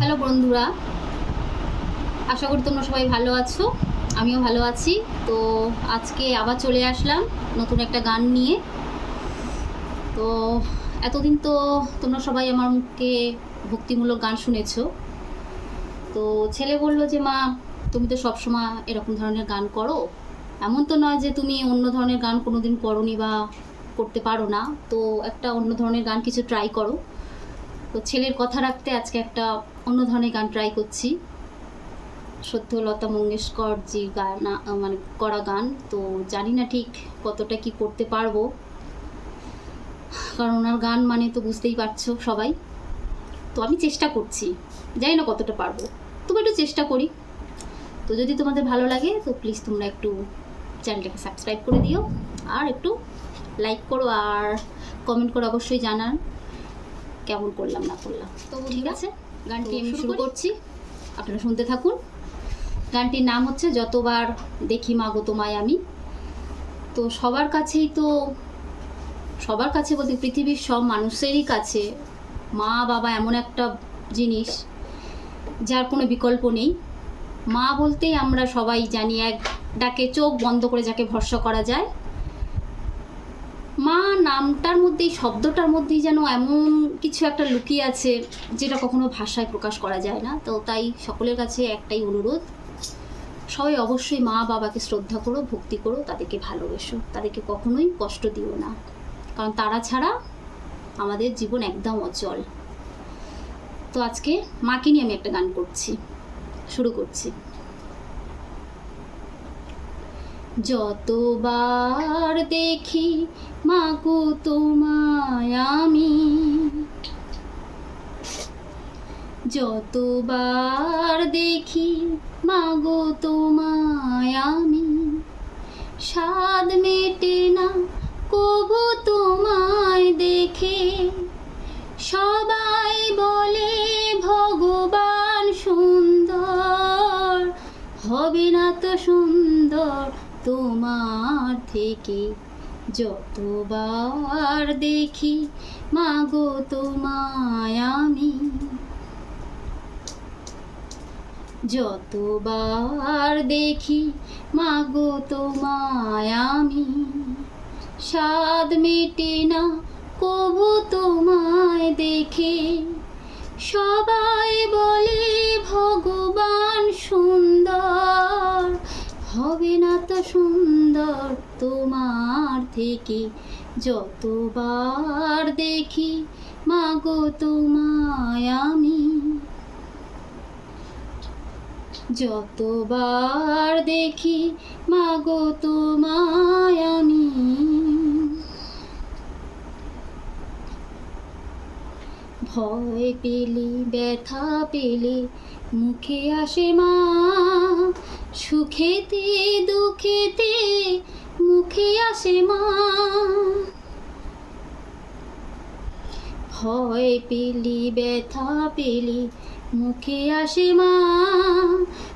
Hello বন্ধুরা, আশা করি তোমরা সবাই ভালো আছো, আমিও ভালো আছি। তো আজকে আবার চলে আসলাম নতুন একটা গান নিয়ে। তো এতদিন তো তোমরা সবাই আমার মুখে ভক্তিমূলক গান শুনেছো। তো ছেলে বলল যে, মা, তুমি তো সবসময় এরকম ধরনের গান করো। এমন তো নয় যে তুমি অন্য ধরনের গান কোনোদিন করনি বা করতে পারো না। তো একটা অন্য ধরনের গান কিছু ট্রাই করো। তো ছেলের কথা রাখতে আজকে একটা অন্য ধরনের গান ট্রাই করছি। সত্য লতা মঙ্গেশকর জি গান মানে করা গান তো জানি না ঠিক কতটা কি করতে পারব। কারণ ওনার গান মানে তো বুঝতেই পারছ সবাই। তো আমি চেষ্টা করছি জানি না কতটা পারব। তবু একটু চেষ্টা করি। তো যদি তোমাদের ভালো লাগে তো প্লিজ তোমরা একটু চ্যানেলটাকে সাবস্ক্রাইব করে দিও। আর একটু লাইক করো আর কমেন্ট করে অবশ্যই জানান। কেমন করলাম না করলাম। তো ঠিক আছে? গানটি আমি শুরু করছি। আপনারা শুনতে থাকুন। গানটির নাম হচ্ছে যতবার দেখি মাগো তোমায় আমি। তো সবার কাছেই তো সবার কাছে বলতে পৃথিবীর সব মানুষেরই কাছে মা বাবা এমন একটা জিনিস যার কোনো বিকল্প নেই। মা বলতেই আমরা সবাই জানি এক ডাকে চোখ বন্ধ করে যাকে ভরসা করা যায় মা নামটার মধ্যেই, শব্দটার মধ্যেই যেন এমন কিছু একটা লুকিয়ে আছে, যেটা কখনো ভাষায় প্রকাশ করা যায় না। তো তাই সকলের কাছে একটাই অনুরোধ, সবাই অবশ্যই মা বাবাকে শ্রদ্ধা করো, ভক্তি করো, তাদেরকে ভালোবেসো। তাদেরকে কখনোই কষ্ট দিও না। কারণ তারা ছাড়া আমাদের জীবন একদম অচল। তো আজকে মাকে নিয়ে আমি একটা গান করছি, শুরু করছি। যতবার দেখি মাগো তোমায় আমি যতবার দেখি মাগো তোমায় আমি স্বাদ মেটে না কবু তোমার থেকে যতবার দেখি, মাগো তোমায় আমি। যতবার দেখি, মাগো তোমায় আমি। স্বাদ মেটে না, কবু তোমায় দেখে সবাই হবে না তো সুন্দর তোমার থেকে। যতবার দেখি, মাগো তোমায় আমি। যতবার দেখি, মাগো তোমায় আমি। ভয় পেলে, ব্যথা পেলে, মুখে আসে মা। সুখেতে দুঃখেতে মুখে আসে মা। ভয় পেলি, ব্যথা পেলি, মুখে আসে মা।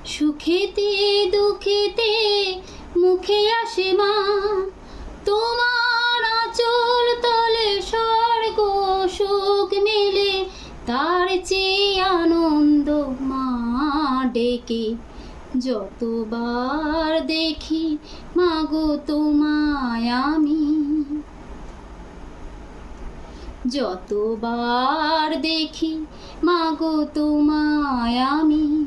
সুখেতে দুঃখেতে মুখে আসে মা। তোমার আঁচল তলে স্বর্গ, সুখ মেলে, তার চেয়ে আনন্দ মা ডেকে। যতবার দেখি, মাগো তোমায় আমি। যতবার দেখি, মাগো তোমায় আমি।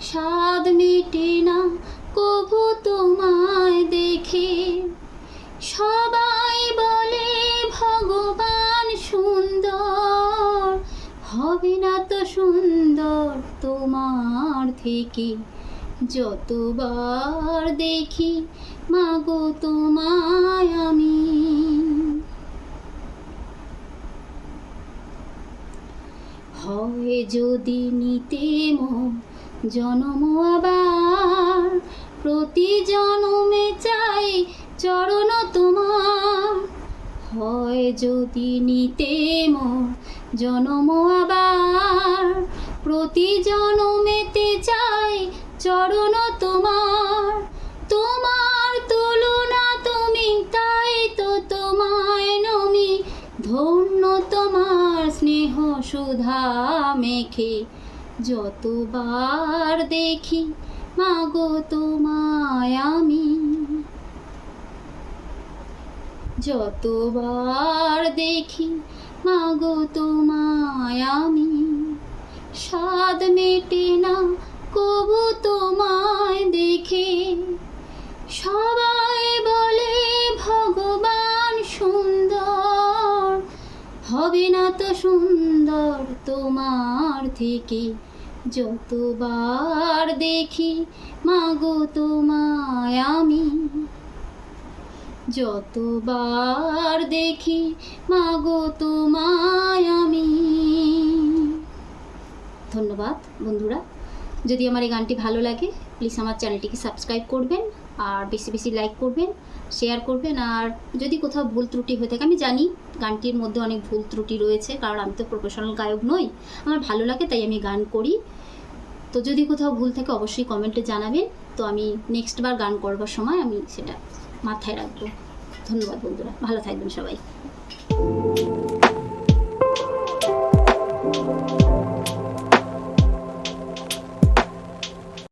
স্বাদ মেটে না, কবু তোমায় দেখে। সবাই বলে, ভগবান সুন্দর। হবে না তো সুন্দর তোমার থেকে। যতবার দেখি, মাগো তোমায় আমি। হয় যদি নিতে মন জনম আবার, প্রতি জনমে চাই চরণ তোমার। হয় যদি নিতে মন জনম আবার, প্রতি জনমেতে চরণ তোমার তোমার তুলনা তুমি, তাই তো তোমায় নমি। ধন্য তোমার স্নেহ সুধা মেখে, যতবার দেখি মাগো তোমায় আমি। যতবার দেখি মাগো তোমায় আমি, স্বাদ মেটে না কবু তোমায় দেখে সবাই বলে, ভগবান সুন্দর, হবে না তো সুন্দর তোমার থেকে। যতবার দেখি, মাগো তোমায় আমি। যতবার দেখি, মাগো তোমায় আমি। ধন্যবাদ বন্ধুরা। যদি আমার এই গানটি ভালো লাগে প্লিজ আমার চ্যানেলটিকে সাবস্ক্রাইব করবেন আর বেশি বেশি লাইক করবেন শেয়ার করবেন আর যদি কোথাও ভুল ত্রুটি হয়ে থাকে, আমি জানি গানটির মধ্যে অনেক ভুল ত্রুটি রয়েছে, কারণ আমি তো প্রফেশনাল গায়ক নই, আমার ভালো লাগে তাই আমি গান করি। তো যদি কোথাও ভুল থাকে অবশ্যই কমেন্টে জানাবেন, তো আমি নেক্সট বার গান করবার সময় আমি সেটা মাথায় রাখব। ধন্যবাদ বন্ধুরা, ভালো থাকবেন সবাই।